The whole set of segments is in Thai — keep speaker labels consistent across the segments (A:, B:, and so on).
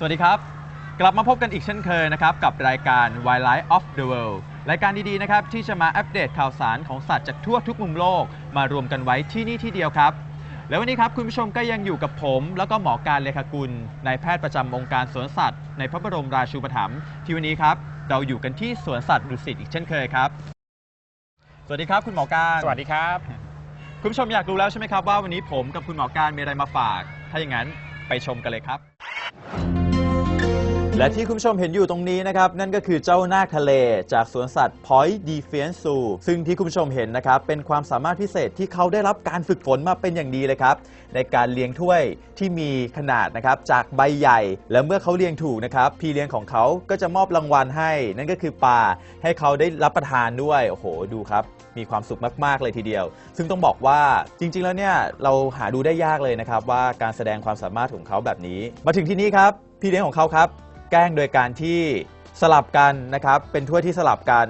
A: สวัสดีครับ กลับมาพบกันอีกเช่นเคยนะครับ กับรายการ Wildlife of the World รายการดีๆนะครับ ที่จะมาอัปเดตข่าวสารของสัตว์จากทั่วทุกมุมโลก มารวมกันไว้ที่นี่ที่เดียวครับ แล้ววันนี้ครับคุณผู้ชมก็ยังอยู่กับผม แล้วก็หมอการเลขากุลนายแพทย์ประจำองค์การสวนสัตว์ ในพระบรมราชูปถัมภ์ที่วันนี้ครับ เราอยู่กันที่สวนสัตว์ดุสิตอีกเช่นเคยครับ สวัสดีครับคุณหมอการ
B: สวัสดีครับ
A: คุณผู้ชมอยากรู้แล้วใช่ไหมครับว่าวันนี้ผมกับคุณหมอการมีอะไรมาฝาก ถ้าอย่างนั้นไปชมกันเลยครับ และที่คุณผู้ชมเห็นอยู่ตรงนี้นะครับ นั่นก็คือเจ้านาคทะเลจากสวนสัตว์ Point Defense Zoo ซึ่งที่คุณผู้ชมเห็นนะครับ เป็นความสามารถพิเศษที่เขาได้รับการฝึกฝนมาเป็นอย่างดีเลยครับ ในการเลี้ยงถ้วยที่มีขนาดนะครับจากใบใหญ่ และเมื่อเขาเลี้ยงถูกนะครับพี่เลี้ยงของเขาก็จะมอบรางวัลให้ นั่นก็คือปลาให้เขาได้รับประทานด้วยโอ้โหดูครับ มีความสุขมาก ๆ เลยทีเดียว ซึ่งต้องบอกว่าจริง ๆ แล้วเนี่ยเราหาดูได้ยากเลยนะครับว่าการแสดงความสามารถของเขาแบบนี้ มาถึงที่นี่ครับพี่เลี้ยงของเขาครับ แกล้งโดยการที่สลับกันนะครับ เป็นถ้วยที่สลับกัน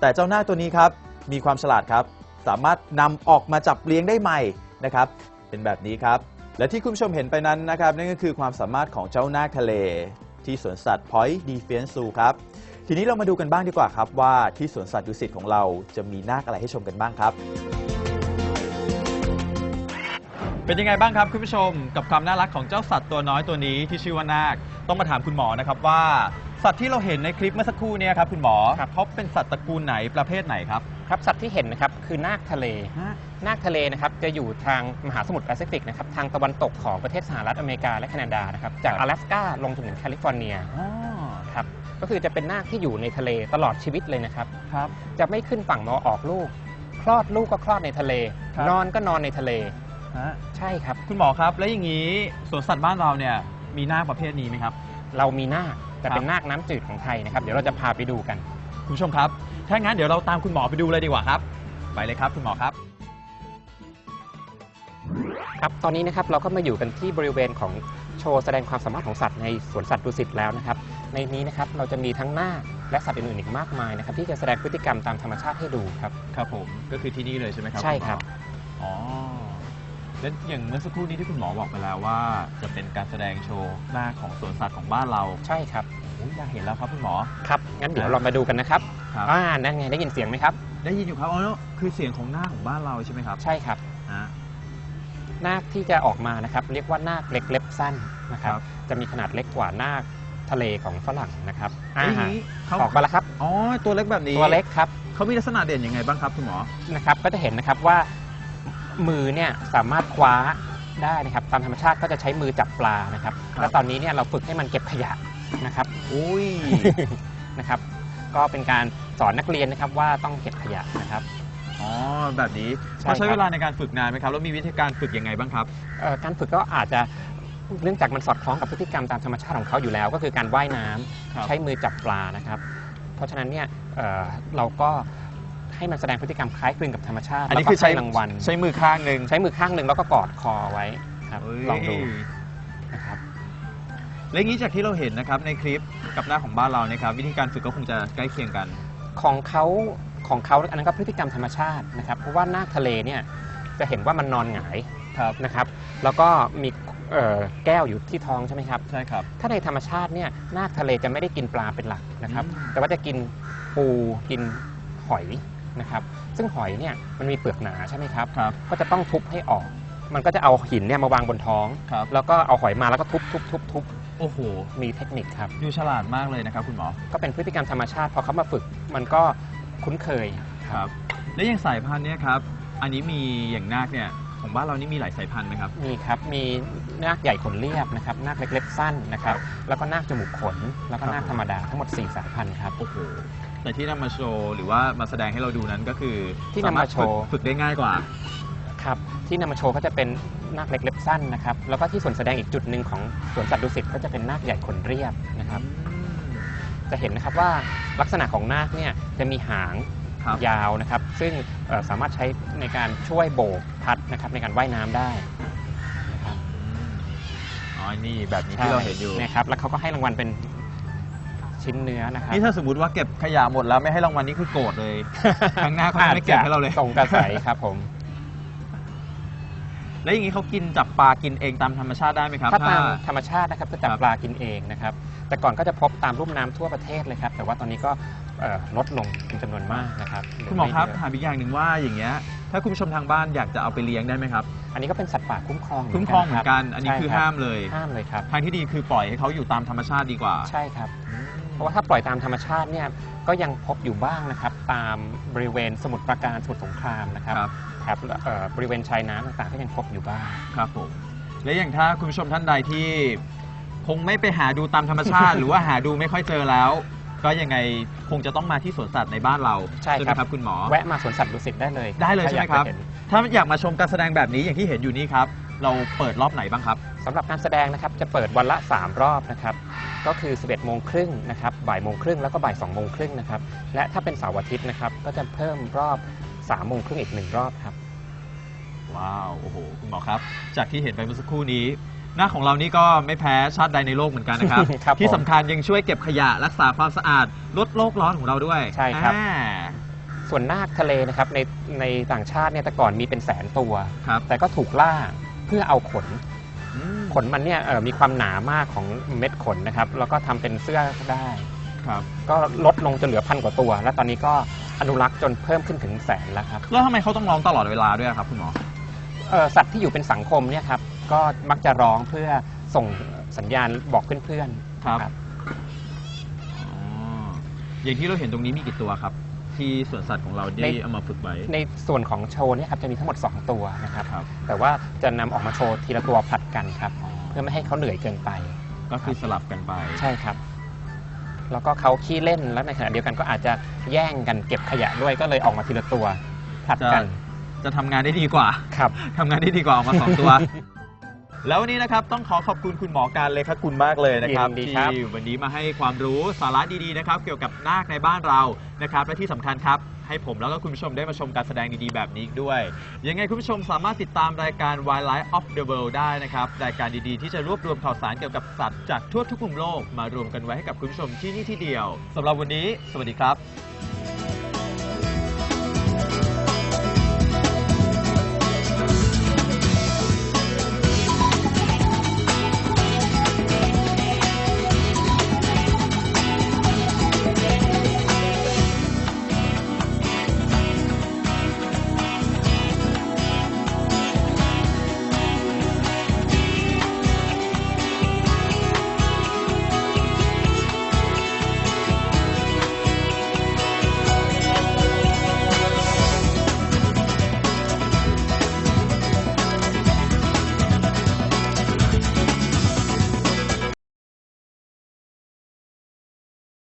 A: แต่เจ้าหน้าตัวนี้ครับมีความฉลาดครับ สามารถนำออกมาจับเลี้ยงได้ใหม่นะครับ เป็นแบบนี้ครับ และที่คุณผู้ชมเห็นไปนั้นนะครับ นั่นก็คือความสามารถของเจ้าหน้าทะเล ที่สวนสัตว์ Point Defense ครับ ทีนี้เรามาดูกันบ้างดีกว่าครับ ว่าที่สวนสัตว์ดุสิตของเราจะมีนาคอะไรให้ชมกันบ้างครับ เป็นยังไงบ้างครับคุณผู้ชม กับความน่ารักของเจ้าสัตว์ตัวน้อยตัวนี้ที่ชื่อว่านาค ต้องมาถามคุณหมอนะครับว่าสัตว์ที่เราเห็นในคลิปเมื่อสักครู่เนี้ครับคุณหมอ
B: ครับ
A: เขาเป็นสัตว์ตระกูลไหนประเภทไหนครับ
B: ครับสัตว์ที่เห็นนะครับคือนาคทะเล นาคทะเลนะครับจะอยู่ทางมหาสมุทรแปซิฟิกนะครับทางตะวันตกของประเทศสหรัฐอเมริกาและแคนาดานะครับจาก
A: ครับ
B: 阿拉สกาลงจนถึงแคลิฟอร์เนีย
A: อ๋อ
B: ครับก็คือจะเป็นนาคที่อยู่ในทะเลตลอดชีวิตเลยนะครับ
A: ครับ
B: จะไม่ขึ้นฝั่งมาออกลูก คลอดลูกก็คลอดในทะเล
A: ครับ
B: นอนก็นอนในทะเล
A: ฮะ
B: ใช่ครับ
A: คุณหมอครับ แล้วอย่างนี้สวนสัตว์บ้านเราเนี่ย มีนาคประเภทนี้ไหมครับ
B: เรามีนาคแต่เป็น
A: ครับ
B: นาคน้ำจืดของไทยนะครับ เดี๋ยวเราจะพาไปดูกัน
A: คุณผู้ชมครับ ถ้างั้นเดี๋ยวเราตามคุณหมอไปดูเลยดีกว่าครับ ไปเลยครับ คุณหมอครับ
B: ครับ ตอนนี้นะครับเราก็มาอยู่กันที่บริเวณของโชว์แสดงความสามารถของสัตว์ในสวนสัตว์ดุสิตแล้วนะครับ ในนี้นะครับเราจะมีทั้งนาคและสัตว์อื่นๆอีกมากมายนะครับที่จะแสดงพฤติกรรมตามธรรมชาติให้ดูครับ
A: ครับผม ก็คือที่นี่เลยใช่ไหมครับ
B: ใช่ครับ
A: ณหมออ๋อ แล้วอย่างเมื่อสักครู่นี้ที่คุณหมอบอกไปแล้วว่า จะเป็นการแสดงโชว์หน้าของสวนสัตว์ของบ้านเรา
B: ใช่ครับ
A: โอ้ยอยากเห็นแล้วครับคุณหมอ
B: ครับงั้นเดี๋ยวเรามาดูกันนะครับ
A: ครับ
B: อ่านั่นไงได้ยินเสียงไหมครับ
A: ได้ยินอยู่ครับอ๋อคือเสียงของหน้าของบ้านเราใช่ไหมครับ
B: ใช่ครับ
A: ฮะ
B: นาคที่จะออกมานะครับ เรียกว่านาคเล็กเล็บสั้นนะครับ
A: ครับ
B: จะมีขนาดเล็กกว่านาคทะเลของฝรั่งนะครับ
A: แล้วอย่าง
B: อ่า
A: นี้เขา
B: ออกมาแล้วครับ
A: อ๋อตัวเล็กแบบนี้
B: ตัวเล็กครับ
A: เขามีลักษณะเด่นยังไงบ้างครับคุณหมอ
B: นะครับก็จะเห็นนะครับว่า มือเนี่ยสามารถคว้าได้นะครับตามธรรมชาติก็จะใช้มือจับปลานะครับ
A: ครับ
B: แล้วตอนนี้เนี่ยเราฝึกให้มันเก็บขยะนะครับ
A: อุ้ย
B: นะครับ ก็เป็นการสอนนักเรียนนะครับว่าต้องเก็บขยะนะครับ
A: อ๋อ แบบนี้
B: ใช่
A: เขาใช้
B: ครับ
A: เวลาในการฝึกนานไหมครับ แล้วมีวิธีการฝึกยังไงบ้างครับ
B: เอ่อการฝึกก็อาจจะเนื่องจากมันสอดคล้องกับพฤติกรรมตามธรรมชาติของเขาอยู่แล้ว ก็คือการว่ายน้ำ
A: ครับ
B: ใช้มือจับปลานะครับ เพราะฉะนั้นเนี่ยเอ่อเราก็ ให้มันแสดงพฤติกรรมคล้ายคลึงกับธรรมชาติ
A: อันนี้
B: แล้วก็
A: คือใช้
B: ให้รางวัล
A: ใช้มือข้างหนึ่ง
B: ใช้มือข้างหนึ่งแล้วก็กอดคอไว้ครับ
A: เฮ้ย
B: ลองดูนะครับ
A: แล้วอย่างนี้จากที่เราเห็นนะครับในคลิปกับหน้าของบ้านเรานะครับ วิธีการฝึกก็คงจะใกล้เคียงกัน
B: ของเขาของเขาอันนั้นก็พฤติกรรมธรรมชาตินะครับ เพราะว่านาคทะเลเนี่ยจะเห็นว่ามันนอนหงาย
A: ครับ
B: นะครับแล้วก็มีเอ่อแก้วอยู่ที่ท้องใช่ไหมครับ
A: ใช่ครับ
B: ถ้าในธรรมชาติเนี่ยนาคทะเลจะไม่ได้กินปลาเป็นหลักนะครับ
A: อืม
B: แต่ว่าจะกินปูกินหอย นะครับซึ่งหอยเนี่ยมันมีเปลือกหนาใช่ไหมครับ
A: ครับ
B: ก็จะต้องทุบให้ออก มันก็จะเอาหินเนี่ยมาวางบนท้อง
A: ครับ
B: แล้วก็เอาหอยมาแล้วก็ทุบทุบทุบทุบ
A: โอ้โห
B: มีเทคนิคครับ
A: ดูฉลาดมากเลยนะครับคุณหมอ
B: ก็เป็นพฤติกรรมธรรมชาติ พอเขามาฝึกมันก็คุ้นเคย
A: ครับ แล้วอย่างสายพันธุ์เนี่ยครับ อันนี้มีอย่างนาคเนี่ย ของบ้านเรานี่มีหลายสายพันธุ์ไหมครับ
B: มีครับ มีนาคใหญ่ขนเรียบนะครับนาคเล็กๆสั้นนะครับ แล้วก็นาคจมูกขน แล้วก็
A: ครับ
B: นาคธรรมดาทั้งหมด 4 สายพันธุ์ครับ
A: โอ้โห แต่ที่นำมาโชว์หรือว่ามาแสดงให้เราดูนั้นก็คือ
B: ที่นำมาโชว์
A: สรถฝึกฝึกได้ง่ายกว่า
B: ครับที่นำมาโชว์ก็จะเป็นนาคเล็กเล็บสั้นนะครับแล้วก็ที่ส่วนแสดงอีกจุดหนึ่งของสวนสัตว์ดุสิตก็จะเป็นนาคใหญ่ขนเรียบนะครับ จะเห็นนะครับว่าลักษณะของนาคเนี่ยจะมีหาง
A: ครับ
B: ยาวนะครับ ซึ่งเอ่อสามารถใช้ในการช่วยโบกพัดนะครับในการว่ายน้ำได้นะครับ
A: อ๋อนี่แบบนี้ที่เราเห็นอยู่
B: ใช่นะครับแล้วเขาก็ให้รางวัลเป็น ชิ้นเนื้อนะครับ
A: นี่ถ้าสมมติว่าเก็บขยะหมดแล้วไม่ให้รางวัลนี่คือโกรธเลยครั้งหน้าเขาจะไม่เก็บให้เราเลย
B: ส่งกระใสครับผม
A: แล้วอย่างนี้เขากินจับปลากินเองตามธรรมชาติได้ไหมครับ
B: ถ้าตามธรรมชาตินะครับจะจับ
A: ครับ
B: ปลากินเองนะครับ แต่ก่อนก็จะพบตามลุ่มน้ำทั่วประเทศเลยครับ แต่ว่าตอนนี้ก็เอ่อลดลงเป็นจำนวนมากนะครับ
A: คุณหมอครับ
B: ไเยะ
A: ถามอีกอย่างหนึ่งว่าอย่างเงี้ยถ้าคุณผู้ชมทางบ้านอยากจะเอาไปเลี้ยงได้ไหมครับ
B: อันนี้ก็เป็นสัตว์ป่าคุ้มครอง
A: คุ้มครองเหมือนกัน
B: รับ
A: อันนี้คือ
B: ใช่รับ
A: ห้ามเลย
B: ห้ามเลยครับ
A: ทางที่ดีคือปล่อยให้เขาอยู่ตามธรรมชาติดีกว่า
B: ใช่ครับ เพราะว่าถ้าปล่อยตามธรรมชาติเนี่ยก็ยังพบอยู่บ้างนะครับ ตามบริเวณสมุทรปราการสมุทรสงครามนะครับ
A: ครับ
B: แถบเอ่อบริเวณชายน้ำต่างๆก็ยังพบอยู่บ้าง
A: ครับผม และอย่างถ้าคุณผู้ชมท่านใดที่คงไม่ไปหาดูตามธรรมชาติ หรือว่าหาดูไม่ค่อยเจอแล้ว ก็ยังไงคงจะต้องมาที่สวนสัตว์ในบ้านเรา
B: ใช่
A: ไหม
B: ครับ
A: ครับคุณหมอ
B: แวะมาสวนสัตว์ดุสิตได้เลย
A: ได้เลย
B: ถ้า
A: ใช่ไหม
B: อาก
A: ครับ
B: จะเห็น
A: ถ้าอยากมาชมการแสดงแบบนี้อย่างที่เห็นอยู่นี่ครับ เราเปิดรอบไหนบ้างครับ
B: สำหรับการแสดงนะครับจะเปิดวันละ 3 รอบนะครับ ก็คือ 11 โมงครึ่งนะครับบ่ายโมงครึ่งแล้วก็บ่าย2โมงครึ่งนะครับ และถ้าเป็นเสาร์อาทิตย์นะครับ ก็จะเพิ่มรอบ3โมงครึ่งอีกหนึ่งรอบครับ
A: ว้าว โอ้โห คุณหมอครับ จากที่เห็นไปเมื่อสักครู่นี้ หน้าของเรานี่ก็ไม่แพ้ชาติใดในโลกเหมือนกันนะครับ
B: ครับ
A: ที่
B: ผม
A: สำคัญยังช่วยเก็บขยะรักษาความสะอาดลดโลกร้อนของเราด้วย
B: ใช่ครับ
A: อ่า
B: ส่วนนาคทะเลนะครับในในต่างชาติเนี่ยแต่ก่อนมีเป็นแสนตัว
A: ครับ
B: แต่ก็ถูกล่าเพื่อเอาขน
A: อืม
B: ขนมันเนี่ยเอ่อมีความหนามากของเม็ดขนนะครับ แล้วก็ทำเป็นเสื้อได้
A: ครับ
B: ก็ลดลงจนเหลือพันกว่าตัว และตอนนี้ก็อนุรักษ์จนเพิ่มขึ้นถึงแสนแล้วครับ
A: แล้วทำไมเขาต้องร้องตลอดเวลาด้วยครับคุณหมอ
B: เอ่อสัตว์ที่อยู่เป็นสังคมเนี่ยครับก็มักจะร้องเพื่อส่งสัญญาณบอกเพื่อนๆ
A: ครับ
B: นะ
A: อ๋ออย่างที่เราเห็นตรงนี้มีกี่ตัวครับ ที่สวนสัตว์ของเราได้เอามาฝึกไว้
B: ในส่วนของโชว์เนี่ยครับจะมีทั้งหมด 2 ตัวนะครับ
A: ครับ
B: แต่ว่าจะนำออกมาโชว์ทีละตัวผลัดกันครับ เพื่อไม่ให้เขาเหนื่อยเกินไป
A: ก็คือสลับกันไป
B: ใช่ครับ แล้วก็เขาขี้เล่นแล้วในขณะเดียวกันก็อาจจะแย่งกันเก็บขยะด้วยก็เลยออกมาทีละตัวผลัดกัน
A: จะทำงานได้ดีกว่า
B: ครับ
A: ทำงานได้ดีกว่าออกมาสองตัว แล้ววันนี้นะครับต้องขอขอบคุณคุณหมอการเลยครับคุณมากเลยนะครับ
B: ยินดีครับ
A: ที่วันนี้มาให้ความรู้สาระดีๆนะครับ เกี่ยวกับนาคในบ้านเรานะครับและที่สำคัญครับ ให้ผมแล้วก็คุณผู้ชมได้มาชมการแสดงดีๆแบบนี้อีกด้วย ยังไงคุณผู้ชมสามารถติดตามรายการ Wildlife of the World ได้นะครับรายการดีๆ ที่จะรวบรวมข่าวสารเกี่ยวกับสัตว์จากทั่วทุกมุมโลกมารวมกันไว้ให้กับคุณผู้ชมที่นี่ที่เดียวสำหรับวันนี้ สวัสดีครับ